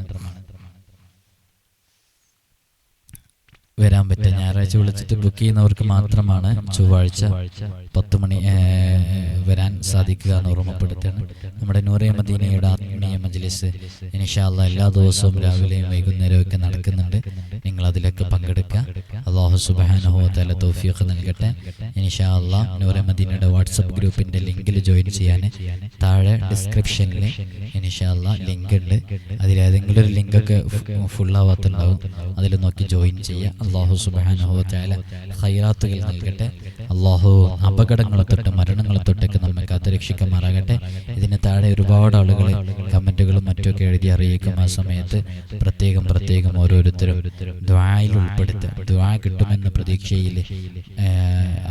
വരാൻ പറ്റുക ഞായറാഴ്ച വിളിച്ചിട്ട് ബുക്ക് ചെയ്യുന്നവർക്ക് മാത്രമാണ് ചൊവ്വാഴ്ച പത്ത് മണി വരാൻ സാധിക്കുക എന്ന് ഓർമ്മപ്പെടുത്തുകയാണ്. നമ്മുടെ നൂറേ മദീനയുടെ ആത്മീയ മജ്ലിസ് ഇനിഷാല്ല എല്ലാ ദിവസവും രാവിലെയും വൈകുന്നേരവും ഒക്കെ നടക്കുന്നുണ്ട്. നിങ്ങൾ അതിലൊക്കെ പങ്കെടുക്കുക അള്ളാഹു സുബാനുഹോ തല തോഫിയൊക്കെ നൽകട്ടെ. ഇനിഷാല്ല നൂറേ മദീനയുടെ വാട്സപ്പ് ഗ്രൂപ്പിന്റെ ലിങ്കിൽ ജോയിൻ ചെയ്യാൻ താഴെ ഡിസ്ക്രിപ്ഷനിൽ ഇനിഷാല്ല ലിങ്ക് ഉണ്ട് അതിലേതെങ്കിലും ഒരു ലിങ്കൊക്കെ ഫുള്ളാവാത്തുണ്ടാവും അതിൽ നോക്കി ജോയിൻ ചെയ്യുക അള്ളാഹു സുബാനുഹോ തല ഹൈറാത്തുകൾ നൽകട്ടെ. അള്ളാഹു അപകടങ്ങളെ തൊട്ട് മരണങ്ങളെ തൊട്ടൊക്കെ നമ്മെ കാത്തുരക്ഷിക്കുമാറാകട്ടെ ഇതിന് താഴെ ഒരുപാട് ആളുകൾ കമന്റുകളും മറ്റുമൊക്കെ എഴുതി അറിയിക്കും ആ സമയത്ത്. പ്രത്യേകം പ്രത്യേകം ഓരോരുത്തരും ദ്വായിൽ ഉൾപ്പെടുത്തുക. ദ്വാ കിട്ടുമെന്ന പ്രതീക്ഷയിൽ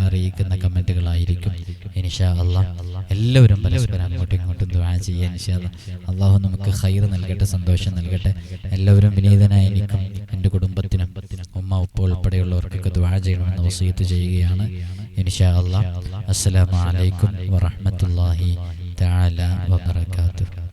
അറിയിക്കുന്ന കമന്റുകളായിരിക്കും. ഇനിഷാ അള്ളാഹ് എല്ലാവരും പരസ്പരം അങ്ങോട്ടും ഇങ്ങോട്ടും ദ്വാ ചെയ്യാൻ ഇനിഷാ അള്ളാഹ് നമുക്ക് ഹൈർ നൽകട്ടെ സന്തോഷം നൽകട്ടെ. എല്ലാവരും വിനീതനായിരിക്കും എന്റെ കുടുംബത്തിനും ഉമ്മ ഉപ്പ ഉൾപ്പെടെയുള്ളവർക്കൊക്കെ ദ്വാ ചെയ്യണമെന്ന് വസീത്ത് ചെയ്യുകയാണ്. ഇൻഷാ അല്ലാ അസ്സലാമലൈക്കും അലൈക്കും വറഹ്മത്തുള്ളാഹി തആല വബറകാതുഹു.